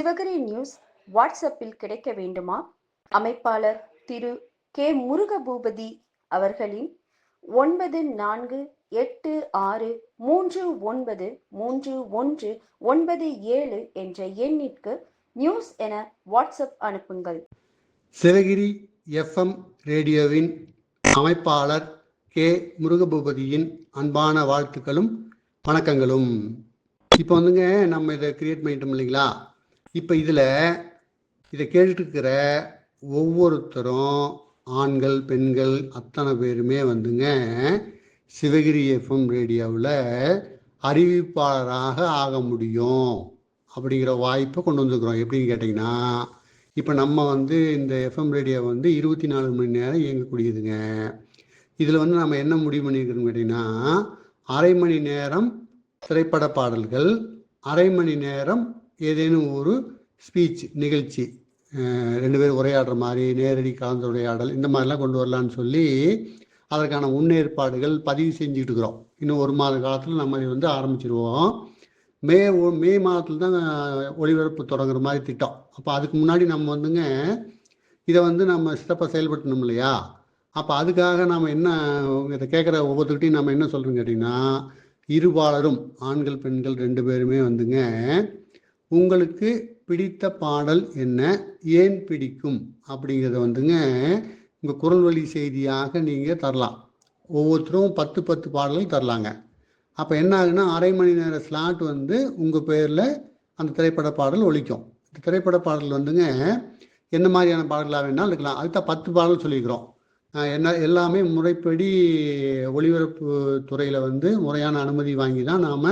Sivagiri news வாட்ஸ்அப்பில் கிடைக்க வேண்டுமா? அமைப்பாளர் திரு கே முருகபூபதி அவர்களின் ஒன்பது நான்கு எட்டு ஆறு மூன்று ஒன்பது மூன்று ஒன்று ஒன்பது ஏழு என்ற எண்ணிற்கு நியூஸ் என வாட்ஸ்அப் அனுப்புங்கள். சிவகிரி எஃப்எம் ரேடியோவின் அமைப்பாளர் கே முருகபூபதியின் அன்பான வாழ்த்துக்களும் வணக்கங்களும். இப்போ வந்துங்க நம்ம இதை கிரியேட் பண்ணிட்டோம் இல்லைங்களா? இப்போ இதில் இதை கேட்டுருக்கிற ஒவ்வொருத்தரும் ஆண்கள் பெண்கள் அத்தனை பேருமே வந்துங்க சிவகிரி எஃப்எம் ரேடியோவில் அறிவிப்பாளராக ஆக முடியும் அப்படிங்கிற வாய்ப்பை கொண்டு வந்துருக்குறோம். எப்படின்னு கேட்டிங்கன்னா இப்போ நம்ம வந்து இந்த எஃப்எம் ரேடியோ வந்து இருபத்தி நாலு மணி நேரம் இயங்கக்கூடியதுங்க. இதில் வந்து நம்ம என்ன முடிவு பண்ணியிருக்கிறோம் கேட்டிங்கன்னா அரை மணி நேரம் திரைப்பட பாடல்கள் அரை மணி நேரம் ஏதேனும் ஒரு ஸ்பீச் நிகழ்ச்சி ரெண்டு பேரும் உரையாடுற மாதிரி நேரடி கலந்துரையாடல் இந்த மாதிரிலாம் கொண்டு வரலான்னு சொல்லி அதற்கான முன்னேற்பாடுகள் பதிவு செஞ்சுக்கிட்டு இருக்கிறோம். இன்னும் ஒரு மாத காலத்தில் நம்ம வந்து ஆரம்பிச்சிருவோம். மே மே மாதத்தில் தான் ஒளிபரப்பு தொடங்குற மாதிரி திட்டம். அப்போ அதுக்கு முன்னாடி நம்ம வந்துங்க இதை வந்து நம்ம சிறப்பாக செயல்படுத்தணும் இல்லையா? அப்போ அதுக்காக நாம் என்ன இதை கேட்குற ஒவ்வொருத்தர்கிட்டையும் நம்ம என்ன சொல்கிறோம் கேட்டிங்கன்னா இருபாலரும் ஆண்கள் பெண்கள் ரெண்டு பேருமே வந்துங்க உங்களுக்கு பிடித்த பாடல் என்ன? ஏன் பிடிக்கும்? அப்படிங்கிறத வந்துங்க உங்கள் குரல் வழி செய்தியாக நீங்கள் தரலாம். ஒவ்வொருத்தரும் பத்து பத்து பாடல்கள் தரலாங்க. அப்போ என்ன ஆகுன்னா அரை மணி நேர ஸ்லாட் வந்து உங்கள் பேரில் அந்த திரைப்பட பாடல் ஒழிக்கும் இந்த திரைப்பட பாடல் வந்துங்க என்ன மாதிரியான பாடலாக வேணாலும் இருக்கலாம் அதுதான் பத்து பாடல் சொல்லியிருக்கிறோம். என்ன எல்லாமே முறைப்படி ஒளிபரப்பு துறையில் வந்து முறையான அனுமதி வாங்கி தான் நாம்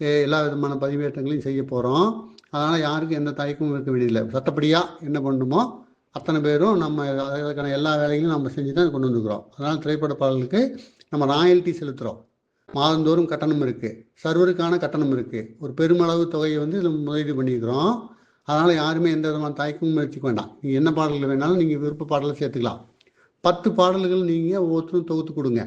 எல்லா விதமான பதிவேற்றங்களையும் செய்ய போகிறோம் அதனால் யாருக்கும் எந்த தயக்கமும் இருக்க வேண்டியதில்லை. சட்டப்படியாக என்ன பண்ணணுமோ அத்தனை பேரும் நம்ம அதற்கான எல்லா வேலைகளையும் நம்ம செஞ்சு தான் கொண்டு வந்துக்கிறோம். அதனால் திரைப்பட பாடலுக்கு நம்ம ராயல்ட்டி செலுத்துகிறோம் மாதந்தோறும் கட்டணம் இருக்குது சர்வருக்கான கட்டணம் இருக்குது ஒரு பெருமளவு தொகையை வந்து நம்ம முதலீடு பண்ணியிருக்கிறோம் அதனால் யாருமே எந்த விதமான தயக்கமும் முயற்சிக்க வேண்டாம். நீங்கள் என்ன பாடல்கள் வேணாலும் நீங்கள் விருப்ப பாடலை சேர்த்துக்கலாம். பத்து பாடல்கள் நீங்கள் ஒவ்வொருத்தரும் தொகுத்து கொடுங்க.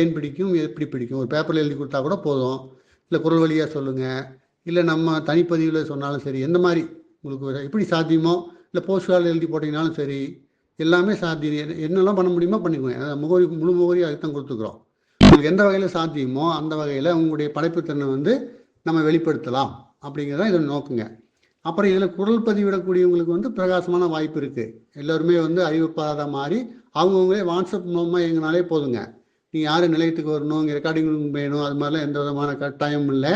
ஏன் பிடிக்கும்? எப்படி பிடிக்கும்? ஒரு பேப்பரில் எழுதி கொடுத்தா கூட போதும். இல்லை குரல் வழியாக சொல்லுங்கள் இல்லை நம்ம தனிப்பதிவில் சொன்னாலும் சரி எந்த மாதிரி உங்களுக்கு எப்படி சாத்தியமோ இல்லை போஸ்ட் கார்டில் எழுதி போட்டிங்கனாலும் சரி எல்லாமே சாத்தியம். என்ன- என்னெல்லாம் பண்ண முடியுமோ பண்ணிக்கோங்க. அதாவது முகவரி முழு முகவரி அதுக்கு தான் கொடுத்துக்குறோம். உங்களுக்கு எந்த வகையில் சாத்தியமோ அந்த வகையில் உங்களுடைய படைப்புத்திறனை வந்து நம்ம வெளிப்படுத்தலாம். அப்படிங்கிறத இதை நோக்குங்க. அப்புறம் இதில் குரல் பதிவிடக்கூடியவங்களுக்கு வந்து பிரகாசமான வாய்ப்பு இருக்குது எல்லோருமே வந்து அறிவிப்பாளராக மாறி அவங்கவுங்களே வாட்ஸ்அப் மூலமாக எங்கனாலே போதுங்க. நீங்கள் யார் நிலையத்துக்கு வரணும் இங்கே ரெக்கார்டிங் வேணும் அது மாதிரிலாம் எந்த விதமான கட்டாயமும் இல்லை.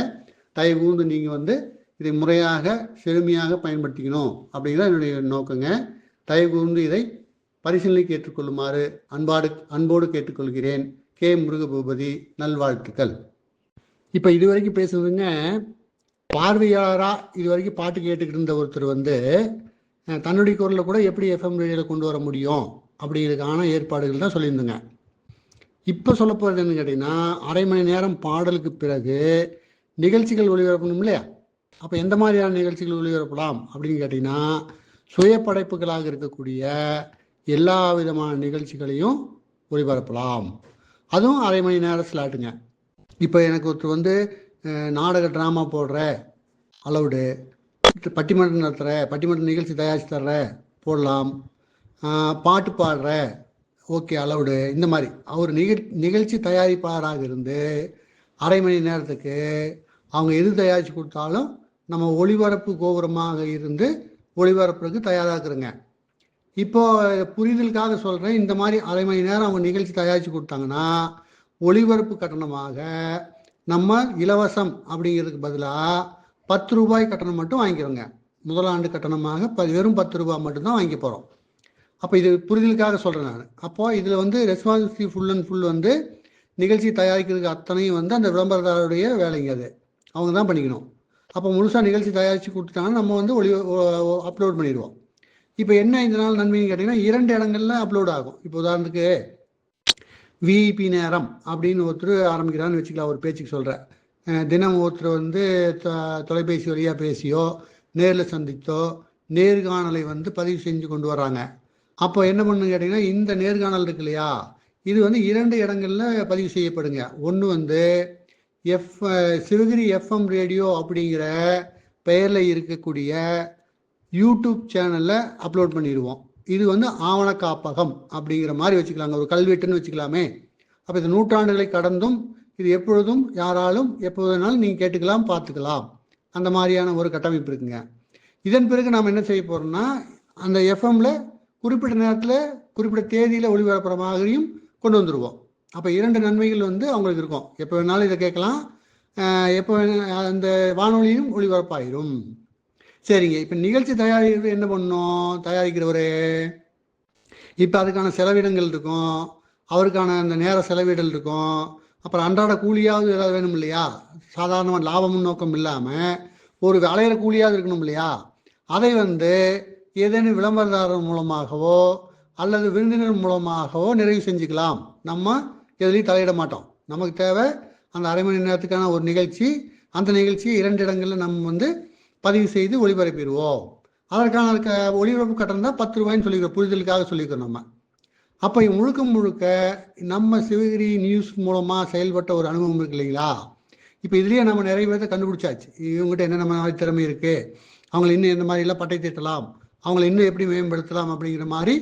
தயவு கூர்ந்து நீங்கள் வந்து இதை முறையாக செழுமையாக பயன்படுத்திக்கணும் அப்படிங்கிறது என்னுடைய நோக்கங்க. தயவு கூர்ந்து இதை பரிசீலனைக்கு ஏற்றுக்கொள்ளுமாறு அன்பாடு அன்போடு கேட்டுக்கொள்கிறேன். கே. முருகபூபதி நல்வாழ்த்துக்கள். இப்போ இதுவரைக்கும் பேசுனதுங்க பார்வையாளராக இது வரைக்கும் பாட்டு கேட்டுக்கிட்டு இருந்த ஒருத்தர் வந்து தன்னுடைய குரலில் கூட எப்படி எஃப்எம் ரேடியோவில் கொண்டு வர முடியும் அப்படிங்கிறதுக்கான ஏற்பாடுகள் தான் சொல்லியிருந்தேங்க. இப்போ சொல்ல போகிறது என்னன்னு கேட்டிங்கன்னா அரை மணி நேரம் பாடலுக்கு பிறகு நிகழ்ச்சிகள் ஒளிபரப்பணும் இல்லையா? அப்போ எந்த மாதிரியான நிகழ்ச்சிகள் ஒளிபரப்பலாம் அப்படின்னு கேட்டிங்கன்னா சுய படைப்புகளாக இருக்கக்கூடிய எல்லா விதமான நிகழ்ச்சிகளையும் ஒளிபரப்பலாம். அதுவும் அரை மணி நேரம் ஸ்லாட்டுங்க. இப்போ எனக்கு ஒருத்தர் வந்து நாடக ட்ராமா போடுற அலவுடு பட்டிமன்றம் நடத்துகிற பட்டிமன்ற நிகழ்ச்சி தயாரித்து தர்ற போடலாம். பாட்டு பாடுற ஓகே அலவுடு இந்த மாதிரி. அவர் நிகழ் நிகழ்ச்சி தயாரிப்பாளராக இருந்து அரை மணி நேரத்துக்கு அவங்க எது தயாரித்து கொடுத்தாலும் நம்ம ஒளிபரப்பு கோபுரமாக இருந்து ஒளிபரப்புறதுக்கு தயாராக்குறோங்க. இப்போ புரிதலுக்காக சொல்கிறேன் இந்த மாதிரி அரை மணி நேரம் அவங்க நிகழ்ச்சி தயாரித்து கொடுத்தாங்கன்னா ஒளிபரப்பு கட்டணமாக நம்ம இலவசம் அப்படிங்கிறதுக்கு பதிலாக பத்து ரூபாய் கட்டணம் மட்டும் வாங்கிக்கிறோங்க. முதலாண்டு கட்டணமாக ப வெறும் பத்து ரூபாய் மட்டும்தான் வாங்கி போகிறோம் அப்போ இது புரிதலுக்காக சொல்கிறேன் நான். அப்போது இதில் வந்து ரெஸ்பான்சிபிலிட்டி ஃபுல் அண்ட் ஃபுல் வந்து நிகழ்ச்சி தயாரிக்கிறதுக்கு அத்தனையும் வந்து அந்த விளம்பரதாரருடைய வேலைங்க அது. அவங்க தான் பண்ணிக்கணும். அப்போ முழுசாக நிகழ்ச்சி தயாரித்து கொடுத்துட்டாங்கன்னா நம்ம வந்து ஒளி அப்லோட் பண்ணிடுவோம். இப்போ என்ன இந்த நாள் நன்மைன்னு கேட்டிங்கன்னா இரண்டு இடங்கள்ல அப்லோட் ஆகும். இப்போ உதாரணத்துக்கு விஐபி நேரம் அப்படின்னு ஒருத்தர் ஆரம்பிக்கிறான்னு வச்சுக்கலாம் ஒரு பேச்சுக்கு சொல்கிறேன் தினம் ஒருத்தர் வந்து தொ- தொலைபேசி வழியாக பேசியோ நேரில் சந்தித்தோ நேர்காணலை வந்து பதிவு செஞ்சு கொண்டு வராங்க அப்போ என்ன பண்ணுன்னு கேட்டிங்கன்னா இந்த நேர்காணல் இருக்கு இல்லையா? இது வந்து இரண்டு இடங்களில் பதிவு செய்யப்படுங்க. ஒன்று வந்து எஃப் சிவகிரி எஃப்எம் ரேடியோ அப்படிங்கிற பெயரில் இருக்கக்கூடிய யூடியூப் சேனலில் அப்லோட் பண்ணிடுவோம். இது வந்து ஆவண காப்பகம் அப்படிங்கிற மாதிரி வச்சுக்கலாங்க. ஒரு கல்வெட்டுன்னு வச்சுக்கலாமே. அப்போ இது நூற்றாண்டுகளை கடந்தும் இது எப்பொழுதும் யாராலும் எப்போது வேணாலும் நீங்கள் கேட்டுக்கலாம் பார்த்துக்கலாம். அந்த மாதிரியான ஒரு கட்டமைப்பு இருக்குங்க. இதன் பிறகு நாம் என்ன செய்ய போகிறோம்னா அந்த எஃப்எம்ல குறிப்பிட்ட நேரத்தில் குறிப்பிட்ட தேதியில் ஒளிபரப்புற மாதிரியும் கொண்டு வந்துடுவோம் அப்போ இரண்டு நன்மைகள் வந்து அவங்களுக்கு இருக்கும். எப்போ வேணாலும் இதை கேட்கலாம். எப்போ வேணா அந்த வானொலியும் ஒளிபரப்பாயிரும். சரிங்க. இப்போ நிகழ்ச்சி தயாரிக்கிறது என்ன பண்ணணும் தயாரிக்கிறவரு. இப்போ அதுக்கான செலவிடங்கள் இருக்கும். அவருக்கான அந்த நேர செலவிடல் இருக்கும். அப்புறம் அன்றாட கூலியாவது ஏதாவது வேணும் இல்லையா? சாதாரணமாக லாபம் நோக்கம் இல்லாமல் ஒரு அலையிற கூலியாவது இருக்கணும் இல்லையா? அதை வந்து ஏதேனும் விளம்பரதாரர் மூலமாகவோ அல்லது விருந்தினர் மூலமாகவோ நிறைவு செஞ்சுக்கலாம். நம்ம எதுலையும் தலையிட மாட்டோம். நமக்கு தேவை அந்த அரை மணி நேரத்துக்கான ஒரு நிகழ்ச்சி. அந்த நிகழ்ச்சியை இரண்டு இடங்களில் நம்ம வந்து பதிவு செய்து ஒளிபரப்பிடுவோம். அதற்கான அதுக்கு ஒளிபரப்பு கட்டணம் தான் பத்து ரூபாய்ன்னு சொல்லிக்கிறோம். புரிதலுக்காக சொல்லிக்கிறோம் நம்ம. அப்போ முழுக்க முழுக்க நம்ம சிவகிரி நியூஸ் மூலமாக செயல்பட்ட ஒரு அனுபவம் இருக்கு இல்லைங்களா? இப்போ இதுலேயே நம்ம நிறைய பேர்த்த கண்டுபிடிச்சாச்சு. இவங்ககிட்ட என்னென்ன மாதிரி திறமை இருக்குது அவங்களை இன்னும் எந்த மாதிரிலாம் பட்டை தீட்டலாம் அவங்களை இன்னும் எப்படி மேம்படுத்தலாம் அப்படிங்கிற மாதிரி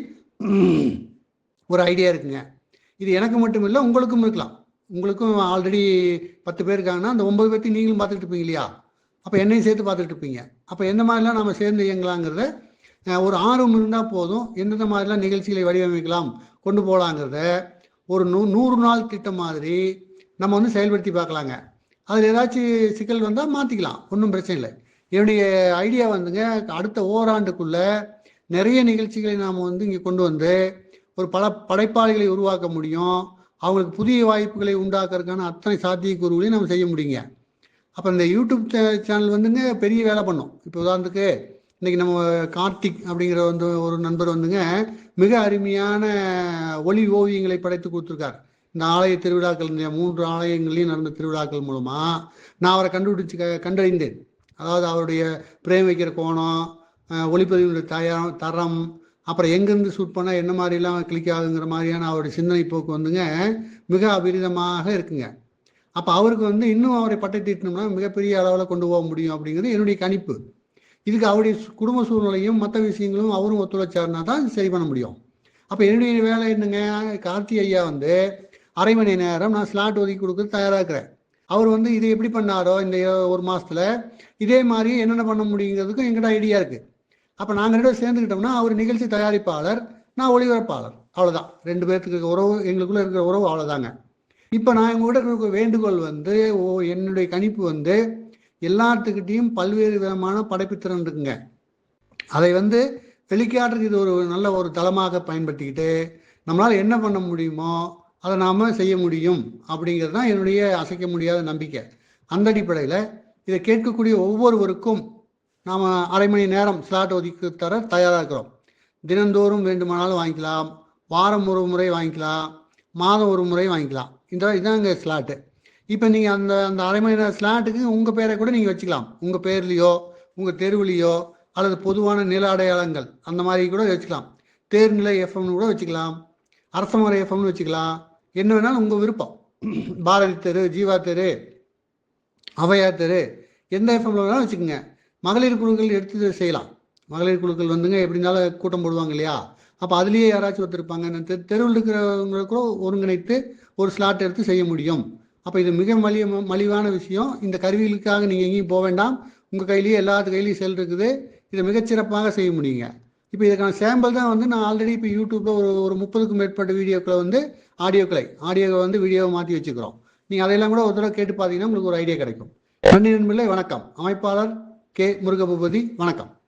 ஒரு ஐடியா இருக்குங்க. இது எனக்கு மட்டும் இல்லை உங்களுக்கும் இருக்கலாம். உங்களுக்கும் ஆல்ரெடி பத்து பேர் இருக்காங்கன்னா அந்த ஒன்பது பேர்த்தையும் நீங்களும் பார்த்துட்டு இருப்பீங்க இல்லையா? அப்போ என்னையும் சேர்த்து பார்த்துட்டு இருப்பீங்க. அப்போ எந்த மாதிரிலாம் நம்ம சேர்ந்து இயங்கலாங்கிறத ஒரு ஆர்வம் இருந்தால் போதும். எந்தெந்த மாதிரிலாம் நிகழ்ச்சிகளை வடிவமைக்கலாம் கொண்டு போகலாங்கிறத ஒரு நூ நூறு நாள் திட்டம் மாதிரி நம்ம வந்து செயல்படுத்தி பார்க்கலாங்க. அதில் ஏதாச்சும் சிக்கல் வந்தால் மாற்றிக்கலாம் ஒன்றும் பிரச்சனை இல்லை. என்னுடைய ஐடியா வந்துங்க அடுத்த ஓராண்டுக்குள்ள நிறைய நிகழ்ச்சிகளை நாம் வந்து இங்கே கொண்டு வந்து ஒரு பல படைப்பாளிகளை உருவாக்க முடியும். அவங்களுக்கு புதிய வாய்ப்புகளை உண்டாக்குறதுக்கான அத்தனை சாத்தியக்கூறுகளையும் நம்ம செய்ய முடியுங்க. அப்போ இந்த யூடியூப் சேனல் வந்துங்க பெரிய வேலை பண்ணும். இப்போ உதாரணத்துக்கு இன்னைக்கு நம்ம கார்த்திக் அப்படிங்கிற வந்து ஒரு நண்பர் வந்துங்க மிக அருமையான ஒளி ஓவியங்களை படைத்து கொடுத்துருக்காரு. இந்த ஆலய திருவிழாக்கள் இந்த மூன்று ஆலயங்களையும் நடந்த திருவிழாக்கள் மூலமா நான் அவரை கண்டுபிடிச்சு க- கண்டறிந்தேன். அதாவது அவருடைய பிரேம் வைக்கிற கோணம் ஒளிப்பதிவுடைய தயாரம் தரம் அப்புறம் எங்கேருந்து ஷூட் பண்ணால் என்ன மாதிரிலாம் கிளிக் ஆகுங்கிற மாதிரியான அவருடைய சிந்தனை போக்கு வந்துங்க மிக அபரிதமாக இருக்குங்க. அப்போ அவருக்கு வந்து இன்னும் அவரை பட்டை தீட்டினோம்னா மிகப்பெரிய அளவில் கொண்டு போக முடியும் அப்படிங்கிறது என்னுடைய கணிப்பு. இதுக்கு அவருடைய குடும்ப சூழ்நிலையும் மற்ற விஷயங்களும் அவரும் ஒத்துழைச்சாருனா தான் சரி பண்ண முடியும். அப்போ என்னுடைய வேலை என்னங்க கார்த்தி ஐயா வந்து அரை மணி நேரம் நான் ஸ்லாட் ஒதுக்கி கொடுக்க தயாராக இருக்கிறேன். அவர் வந்து இது எப்படி பண்ணாரோ இந்த ஒரு மாதத்தில் இதே மாதிரி என்னென்ன பண்ண முடியுங்கிறதுக்கும் எங்கிட்ட ஐடியா இருக்கு. அப்போ நாங்கள் ரெண்டு சேர்ந்துக்கிட்டோம்னா அவர் நிகழ்ச்சி தயாரிப்பாளர் நான் ஒளிபரப்பாளர். அவ்வளோதான் ரெண்டு பேர்த்துக்கு உறவு எங்களுக்குள்ள இருக்கிற உறவு அவ்வளோதாங்க இப்போ நான் உங்ககிட்ட இருக்க வேண்டுகோள் வந்து ஓ என்னுடைய கணிப்பு வந்து எல்லாத்துக்கிட்டையும் பல்வேறு விதமான படைப்புத்திறன் இருக்குங்க. அதை வந்து வெளிக்காட்டுறதுக்கு இது ஒரு நல்ல ஒரு தளமாக பயன்படுத்திக்கிட்டு நம்மளால் என்ன பண்ண முடியுமோ அதை நாம் செய்ய முடியும் அப்படிங்கிறது தான் என்னுடைய அசைக்க முடியாத நம்பிக்கை. அந்த அடிப்படையில் இதை கேட்கக்கூடிய ஒவ்வொருவருக்கும் நாம் அரை மணி நேரம் ஸ்லாட் ஒதுக்கி தர தயாராக இருக்கிறோம். தினந்தோறும் வேண்டுமானாலும் வாங்கிக்கலாம். வாரம் ஒரு முறை வாங்கிக்கலாம். மாதம் ஒரு முறை வாங்கிக்கலாம். இந்த இதாங்க ஸ்லாட்டு இப்போ நீங்கள் அந்த அந்த அரை மணி நேரம் ஸ்லாட்டுக்கு உங்கள் பேரை கூட நீங்கள் வச்சுக்கலாம். உங்கள் பேர்லேயோ உங்கள் தெருவுலேயோ அல்லது பொதுவான நில அடையாளங்கள் அந்த மாதிரி கூட வச்சுக்கலாம். தேர்நிலை எஃப்எம்னு கூட வச்சுக்கலாம். அரசமுறை எஃப்எம்னு வச்சுக்கலாம். என்ன வேணாலும் உங்கள் விருப்பம். பாரதி தெரு ஜீவா தெரு அவையா தெரு எந்த எஃப்எம்ல வேணாலும் வச்சுக்கோங்க. மகளிர் குழுக்கள் எடுத்து செய்யலாம். மகளிர் குழுக்கள் வந்துங்க எப்படினாலும் கூட்டம் போடுவாங்க இல்லையா? அப்போ அதுலேயே யாராச்சும் ஒருத்தர் இருப்பாங்க தெ தெருவில் இருக்கிறவங்க கூட ஒருங்கிணைத்து ஒரு ஸ்லாட் எடுத்து செய்ய முடியும். அப்போ இது மிக மலிய மலிவான விஷயம். இந்த கருவிகளுக்காக நீங்கள் எங்கேயும் போக வேண்டாம். உங்கள் கையிலேயே எல்லாத்து கையிலையும் செல் இருக்குது. இதை மிகச்சிறப்பாக செய்ய முடியுங்க. இப்போ இதுக்கான சாம்பிள் தான் வந்து நான் ஆல்ரெடி இப்போ யூடியூப்பில் ஒரு ஒரு முப்பதுக்கும் மேற்பட்ட வீடியோக்களை வந்து ஆடியோக்களை ஆடியோவை வந்து வீடியோவை மாற்றி வச்சுக்கிறோம். நீங்கள் அதையெல்லாம் கூட ஒரு தடவை கேட்டு பார்த்தீங்கன்னா உங்களுக்கு ஒரு ஐடியா கிடைக்கும். நன்றி நண்பர்களே வணக்கம். அமைப்பாளர் கே முருகபூபதி வணக்கம்.